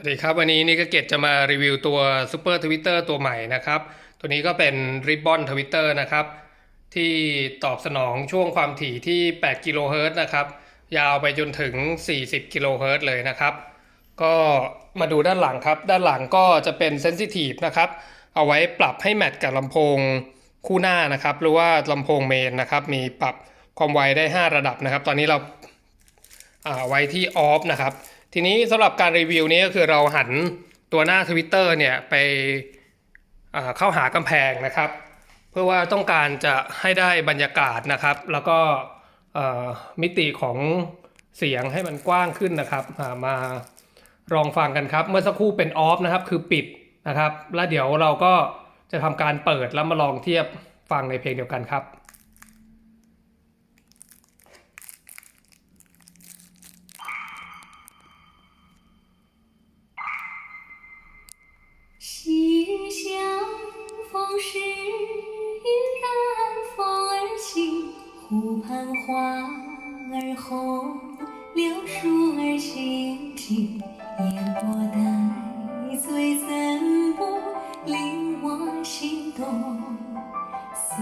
วัสดีครับ วันนี้นี่ก็เกตจะมารีวิวตัว Super Twitter ตัวใหม่นะครับ ตัวนี้ก็เป็น Ribbon Twitter นะครับ ที่ตอบสนองช่วงความถี่ที่ 8 กิโลเฮิรตซ์นะครับ ยาวไปจนถึง 40 กิโลเฮิรตซ์เลยนะครับ ก็มาดูด้านหลังครับ ด้านหลังก็จะเป็น Sensitive นะครับ เอาไว้ปรับให้แมทกับลำโพงคู่หน้านะครับ หรือว่าลำโพงเมนนะครับ มีปรับความไวได้ 5 ระดับนะครับ ตอนนี้เราอ่าไว้ที่ออฟนะครับ ทีนี้สำหรับการรีวิวนี้ก็คือเราหันตัวหน้า Twitter เนี่ยไปเข้าหากำแพงนะครับ เพื่อว่าต้องการจะให้ได้บรรยากาศนะครับ แล้วก็มิติของเสียงให้มันกว้างขึ้นนะครับมาลองฟังกันครับ เมื่อสักครู่เป็นออฟนะครับคือปิดนะครับ แล้วเดี๋ยวเราก็จะทำการเปิดแล้วมาลองเทียบฟังในเพลงเดียวกันครับ 湖畔花儿红，柳树儿青青，烟波带醉怎不令我心动？四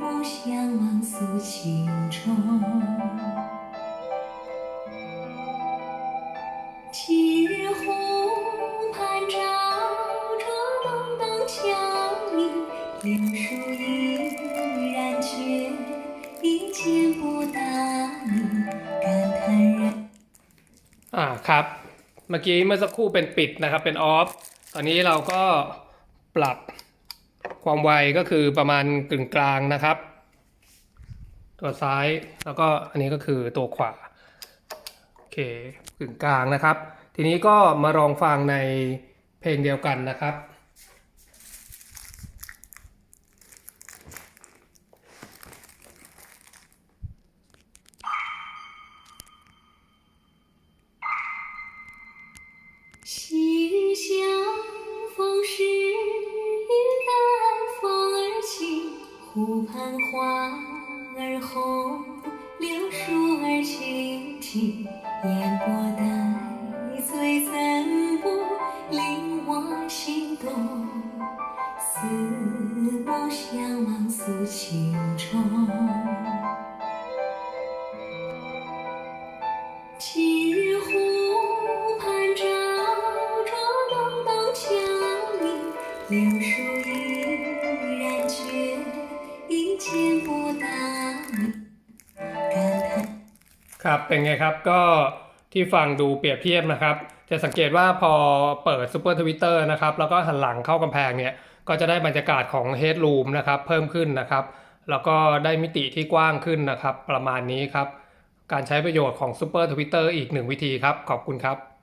目相望诉情衷。 อ่าครับ เมื่อกี้เมื่อสักครู่เป็นปิดนะครับเป็นออฟ ตอนนี้เราก็ปรับความไวก็คือประมาณกึ่งกลางนะครับ ตัวซ้ายแล้วก็อันนี้ก็คือตัวขวา โอเคกึ่งกลางนะครับ ทีนี้ก็มาลองฟังในเพลงเดียวกันนะครับ 湖畔花儿红，柳树儿青青，烟波带醉怎不令我心动？四目相望诉情衷。 ครับเป็นไงครับก็ที่ฟังดูเปรียบเทียบนะครับ จะสังเกตว่าพอเปิดซูเปอร์ทวิตเตอร์นะครับแล้วก็หันหลังเข้ากำแพงเนี่ยก็จะได้บรรยากาศของ Headroom นะครับเพิ่มขึ้นนะครับ แล้วก็ได้มิติที่กว้างขึ้นนะครับ ประมาณนี้ครับ การใช้ประโยชน์ของซูเปอร์ทวิตเตอร์อีกหนึ่งวิธีครับ ขอบคุณครับ